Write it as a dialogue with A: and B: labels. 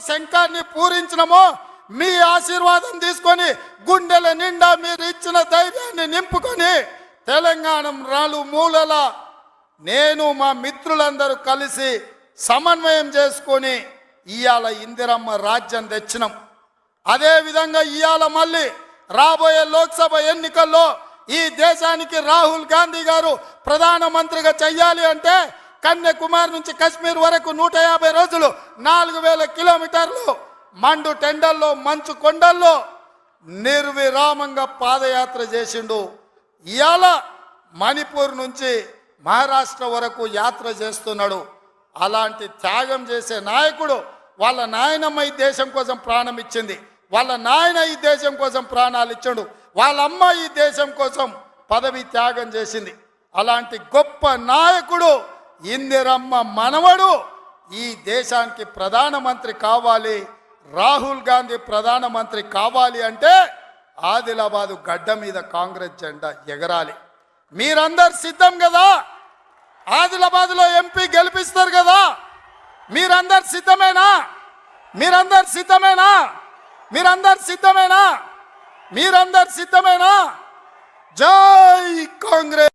A: శంఖాన్ని పూరించినమో మీ ఆశీర్వాదం తీసుకొని గుండెల నిండా మీరు ఇచ్చిన ధైర్యాన్ని నింపుకొని తెలంగాణ రాలు మూలల నేను మా మిత్రులందరూ కలిసి సమన్వయం చేసుకొని ఇవాళ ఇందిరమ్మ రాజ్యం తెచ్చినాం. అదేవిధంగా ఇవాళ మళ్ళీ రాబోయే లోక్సభ ఎన్నికల్లో ఈ దేశానికి రాహుల్ గాంధీ గారు ప్రధానమంత్రిగా చెయ్యాలి అంటే కన్యాకుమారి నుంచి కశ్మీర్ వరకు నూట యాభై రోజులు నాలుగు వేల కిలోమీటర్లు మండు టెండల్లో మంచు కొండల్లో నిర్విరామంగా పాదయాత్ర చేసిండు. ఇవాళ మణిపూర్ నుంచి మహారాష్ట్ర వరకు యాత్ర చేస్తున్నాడు. అలాంటి త్యాగం చేసే నాయకుడు వాళ్ళ నాయనమ్మ ఈ దేశం కోసం ప్రాణం ఇచ్చింది. వాళ్ళ నాయన ఈ దేశం కోసం ప్రాణాలు ఇచ్చాడు. వాళ్ళ అమ్మ ఈ దేశం కోసం పదవి త్యాగం చేసింది. అలాంటి గొప్ప నాయకుడు ఇందిరమ్మ మనవడు ఈ దేశానికి ప్రధానమంత్రి కావాలి రాహుల్ గాంధీ ప్రధానమంత్రి కావాలి అంటే ఆదిలాబాదు గడ్డ మీద కాంగ్రెస్ జెండా ఎగరాలి. మీరందరు సిద్ధం కదా? ఆదిలాబాద్లో ఎంపీ గెలిపిస్తారు కదా? మీరందరు సిద్ధమేనా? మీరందరు సిద్ధమేనా? మీరందరు సిద్ధమేనా? మీరందరు సిద్ధమేనా? జై కాంగ్రెస్!